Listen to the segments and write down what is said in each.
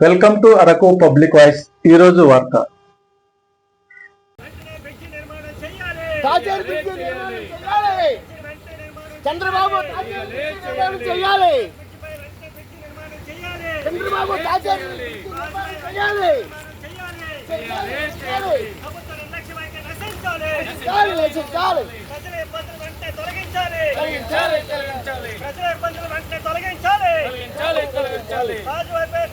Welcome to Araku public voice ఈ రోజు వార్త. బ్రిడ్జి నిర్మాణం చేయాలి. తాజేరు బ్రిడ్జి నిర్మాణం చేయాలి. చంద్రబాబు తాజేరు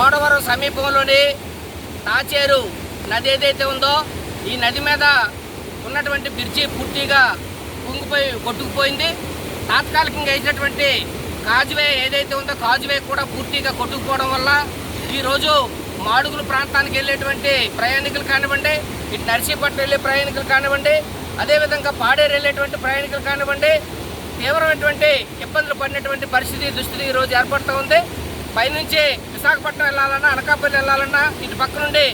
గోడవరం సమీపంలోని తాచేరు నది ఏదైతే ఉందో ఈ నది మీద ఉన్నటువంటి బ్రిడ్జి పూర్తిగా కుంగిపోయి కొట్టుకుపోయింది. తాత్కాలికంగా వేసినటువంటి కాజువే ఏదైతే ఉందో కాజువే కూడా పూర్తిగా కొట్టుకుపోవడం వల్ల ఈరోజు మాడుగుల ప్రాంతానికి వెళ్ళేటువంటి ప్రయాణికులు కానివ్వండి ఇటు నర్సీపట్నం వెళ్ళే ప్రయాణికులు కానివ్వండి అదేవిధంగా పాడేరు వెళ్ళేటువంటి ప్రయాణికులు కానివ్వండి తీవ్రమైనటువంటి ఇబ్బందులు పడినటువంటి పరిస్థితి దుస్థితి ఈరోజు ఏర్పడుతూ ఉంది. పైనుంచి విశాఖపట్నం వెళ్ళాలన్నా అనకాపల్లి వెళ్ళాలన్నా ఇటు పక్క నుండి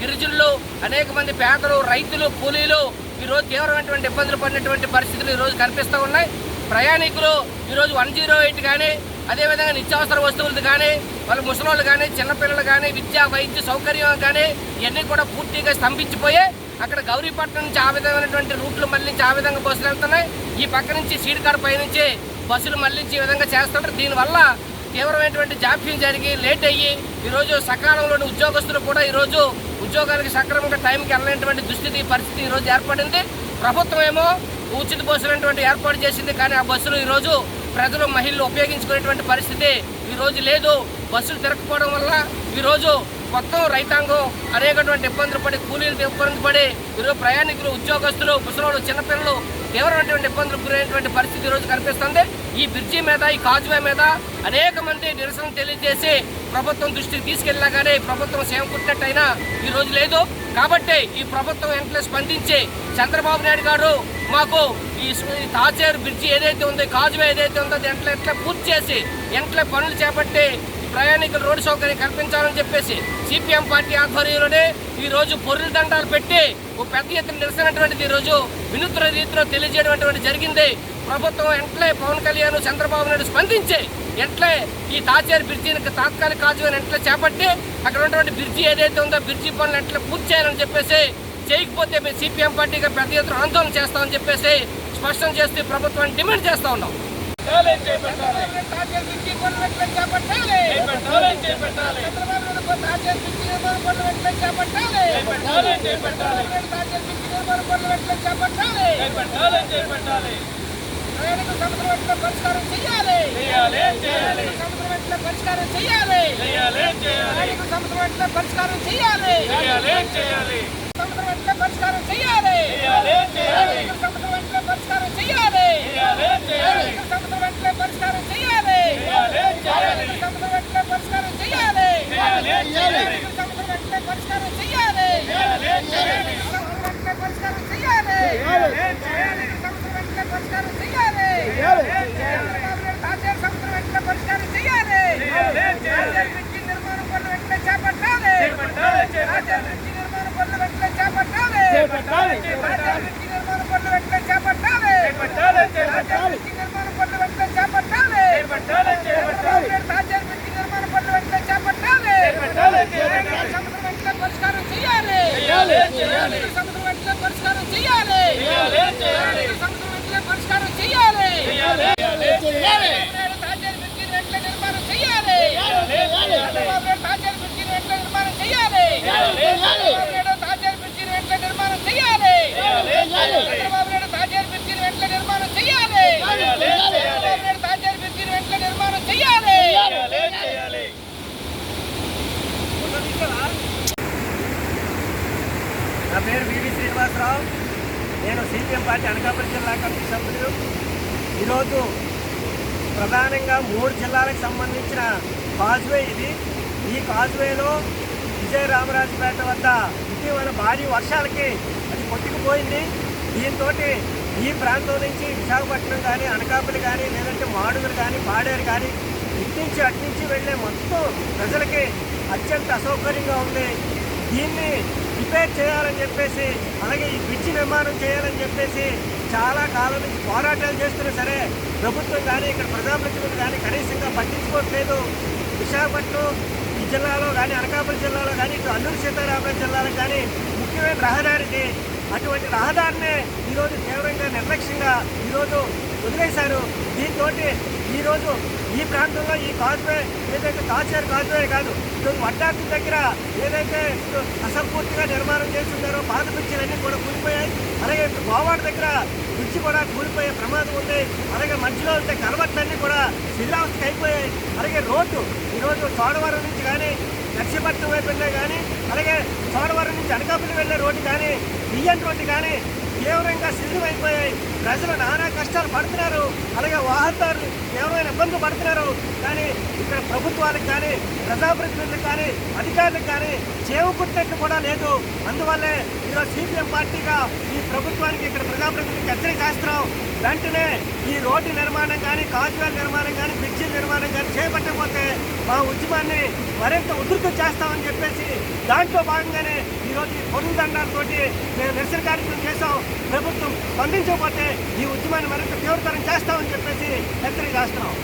గిరిజనులు అనేక మంది పేదలు రైతులు కూలీలు ఈరోజు తీవ్రమైనటువంటి ఇబ్బందులు పడినటువంటి పరిస్థితులు ఈరోజు కనిపిస్తూ ఉన్నాయి. ప్రయాణికులు ఈరోజు వన్ జీరో ఎయిట్ కానీ అదేవిధంగా నిత్యావసర వస్తువులు కానీ వాళ్ళ ముసలోళ్ళు కానీ చిన్నపిల్లలు కానీ విద్యా వైద్య సౌకర్యం కానీ ఇవన్నీ కూడా పూర్తిగా స్తంభించిపోయాయి అక్కడ గౌరీపట్నం నుంచి ఆ విధమైనటువంటి రూట్లు మళ్ళించి ఆ విధంగా బస్సులు వెళ్తున్నాయి. ఈ పక్క నుంచి సీడికాడ పై నుంచి బస్సులు మళ్ళించి ఈ విధంగా చేస్తుంటారు. దీనివల్ల తీవ్రమైనటువంటి జాప్యం జరిగి లేట్ అయ్యి ఈరోజు సకాలంలోని ఉద్యోగస్తులు కూడా ఈరోజు ఉద్యోగానికి సక్రమంగా టైంకి వెళ్ళలేనటువంటి దుస్థితి పరిస్థితి ఈరోజు ఏర్పడింది. ప్రభుత్వం ఏమో ఉచిత బస్సులైనటువంటి ఏర్పాటు చేసింది. కానీ ఆ బస్సులు ఈరోజు ప్రజలు మహిళలు ఉపయోగించుకునేటువంటి పరిస్థితి ఈరోజు లేదు. బస్సులు తిరగకపోవడం వల్ల ఈరోజు మొత్తం రైతాంగం అనేకటువంటి ఇబ్బందులు పడి కూలీలు ఇబ్బంది పడి ఈరోజు ప్రయాణికులు ఉద్యోగస్తులు ముసలోళ్ళు చిన్నపిల్లలు తీవ్రమైనటువంటి ఇబ్బందులు గురైనటువంటి పరిస్థితి ఈరోజు కనిపిస్తుంది. ఈ బ్రిడ్జి మీద ఈ కాజువే మీద అనేక మంది నిరసన తెలియజేసి ప్రభుత్వం దృష్టికి తీసుకెళ్ళగానే ప్రభుత్వం సేవ కుట్టినట్టయినా ఈ రోజు లేదు. కాబట్టి ఈ ప్రభుత్వం వెంటనే స్పందించి చంద్రబాబు నాయుడు గారు మాకు ఈ తాచేరు బ్రిడ్జి ఏదైతే ఉందో కాజువే ఏదైతే ఉందో అది వెంటనే ఎట్లా పూర్తి చేసి వెంటనే పనులు చేపట్టి ప్రయాణికులు రోడ్డు సౌకర్యం కల్పించాలని చెప్పేసి సిపిఎం పార్టీ ఆధ్వర్యంలోనే ఈరోజు రోజు దండాలు పెట్టి ఓ పెద్ద ఎత్తున నిరసనటువంటిది ఈ రోజు వినూత్న రీతిలో తెలియజేయడం జరిగింది. ప్రభుత్వం ఎంట్లే పవన్ కళ్యాణ్ చంద్రబాబు నాయుడు స్పందించి ఎట్లే ఈ తాచేరు బ్రిడ్జిని తాత్కాలిక కాజువని ఎట్లా చేపట్టి అక్కడ ఉన్నటువంటి బ్రిడ్జి ఏదైతే ఉందో బ్రిడ్జి పనులు ఎట్లా పూర్తి చేయాలని చెప్పేసి చేయకపోతే మేము సిపిఎం పార్టీగా పెద్ద ఎత్తున ఆందోళన చేస్తామని చెప్పేసి స్పష్టం చేస్తూ ప్రభుత్వాన్ని డిమాండ్ చేస్తూ ఉన్నాం. చేపట్టాలి. చేపట్టాలి. బ్రిడ్జి నిర్మాణ పనులు వెంటనే చేపట్టాలి. ప్రయాణికుల సమస్యలు వెంటనే పరిష్కారం చేయాలి సమస్యలు వెంటనే పరిష్కారం చేయాలి ప్రయాణికుల సమస్యలు వెంటనే పరిష్కారం చేయాలి వెంటనే పరిష్కారం చేయాలి ప్రయాణికుల సమస్యలు వెంటనే పరిష్కారం చేయాలి ప్రయాణికుల సమస్యలు వెంటనే పరిష్కారం చేయాలి ప్రయాణికుల సమస్యలు వెంటనే పరిష్కారం చేయాలి ప్రయాణికుల సమస్యలు వెంటనే పరిష్కారం చేయాలి ప్రయాణికుల సమస్యలు వెంటనే పరిష్కారం చేయాలి ప్రయాణికుల సమస్యలు వెంటనే పరిష్కారం చేయాలి తాజేరు సమస్యలు వెంటనే పరిష్కారం చేయాలి తాజేరు బ్రిడ్జి నిర్మాణం పనులు వెంటనే చేపట్టాలి తాజేరు బ్రిడ్జి నిర్మాణ పనులు వెంటనే చేపట్టాలి తాజేరు బ్రిడ్జి నిర్మాణ పనులు వెంటనే చేపట్టాలి తాజేరు బ్రిడ్జి నిర్మాణ పనులు వెంటనే చేపట్టాలి తాజేరు బ్రిడ్జి నిర్మాణ పనులు వెంటనే చేపట్టాలి సమస్యలు వెంటనే పరిష్కారం చేయాలి సమస్యలు వెంటనే పరిష్కారం చేయాలి సమస్యలు వెంటనే పరిష్కారం చేయాలి తాజేరు బ్రిడ్జి వెంటనే నిర్మాణం చేయాలి చంద్రబాబు నాయుడు తాజేరు బ్రిడ్జి వెంటనే నిర్మాణం చేయాలి చంద్రబాబు నాయుడు తాజేరు బ్రిడ్జి వెంటనే నిర్మాణం చేయాలి చంద్రబాబు నాయుడు తాజేరు బ్రిడ్జి వెంటనే నిర్మాణం చేయాలి చంద్రబాబు నాయుడు తాజేరు బ్రిడ్జి వెంటనే నిర్మాణం చేయాలి నా పేరు వివి శ్రీనివాసరావు. నేను సిపిఎం పార్టీ అనకాపల్లి జిల్లా కమిటీ సభ్యులు. ఈరోజు ప్రధానంగా మూడు జిల్లాలకు సంబంధించిన కాజ్వే ఇది. ఈ కాజ్వేలో విజయరామరాజపేట వద్ద ఇటీవల భారీ వర్షాలకి అది కొట్టుకుపోయింది. దీంతో ఈ ప్రాంతం నుంచి విశాఖపట్నం కానీ అనకాపల్లి కానీ లేదంటే మాడుగులు కానీ పాడేరు కానీ ఇటు నుంచి అటు నుంచి వెళ్ళే మొత్తం ప్రజలకి అత్యంత అసౌకర్యంగా ఉంది. దీన్ని రిపేర్ చేయాలని చెప్పేసి అలాగే ఈ బ్రిడ్జ్ నిర్మాణం చేయాలని చెప్పేసి చాలా కాలం నుంచి పోరాటాలు చేస్తున్నా సరే ప్రభుత్వం కానీ ఇక్కడ ప్రజాప్రతినిధులు కానీ కనీసంగా పట్టించుకోవట్లేదు విశాఖపట్నం ఈ జిల్లాలో కానీ అనకాపల్లి జిల్లాలో కానీ ఇటు అల్లూరు సీతారామరాజు జిల్లాలో కానీ ముఖ్యమైన రహదారికి అటువంటి రహదారినే ఈరోజు తీవ్రంగా నిర్లక్ష్యంగా ఈరోజు వదిలేశారు. దీంతో ఈరోజు ఈ ప్రాంతంలో ఈ కాజ్వే ఏదైతే కాచారు కాజ్వే కాదు ఈరోజు వడ్డాకు దగ్గర ఏదైతే అసంపూర్తిగా నిర్మాణం చేస్తున్నారో పాత బ్రిడ్జిలన్నీ కూడా కూలిపోయాయి. అలాగే ఇప్పుడు గోవాడ దగ్గర బ్రిడ్జి కూడా కూలిపోయే ప్రమాదం ఉంది. అలాగే మధ్యలో ఉంటే కలవట్లన్నీ కూడా శిథిలావస్థకి అయిపోయాయి. అలాగే రోడ్డు ఈరోజు చోడవరం నుంచి కానీ నర్సీపట్నం వైపు వెళ్ళే కానీ అలాగే చోడవరం నుంచి అనకాపల్లి వెళ్ళే రోడ్డు కానీ బియ్యం రోడ్డు కానీ తీవ్రంగా శిథిలమైపోయాయి. ప్రజలు నానా కష్టాలు పడుతున్నారు. అలాగే వాహనదారులు తీవ్రమైన ఇబ్బందులు పడుతున్నారు. కానీ ఇక్కడ ప్రభుత్వాలకు కానీ ప్రజాప్రతినిధులకు కానీ అధికారులకు కానీ చేవుకుట్టినట్టు కూడా లేదు. అందువల్లే ఈరోజు సిపిఎం పార్టీగా ఈ ప్రభుత్వానికి ఇక్కడ ప్రజాప్రతినిధులకు హెచ్చరిక చేస్తున్నాం. వెంటనే ఈ రోడ్డు నిర్మాణం కానీ కాజువేల నిర్మాణం కానీ బ్రిడ్జి నిర్మాణం కానీ చేపట్టకపోతే మా ఉద్యమాన్ని మరింత ఉధృతం చేస్తామని చెప్పేసి దాంట్లో భాగంగానే ఈరోజు ఈ పొరుగు దండాలతోటి మేము నిరసన కార్యక్రమం చేసాం ప్రభుత్వం స్పందించకపోతే ఈ ఉద్యమాన్ని మరింత తీవ్రతరం చేస్తామని చెప్పేసి హెచ్చరిక చేస్తున్నాం.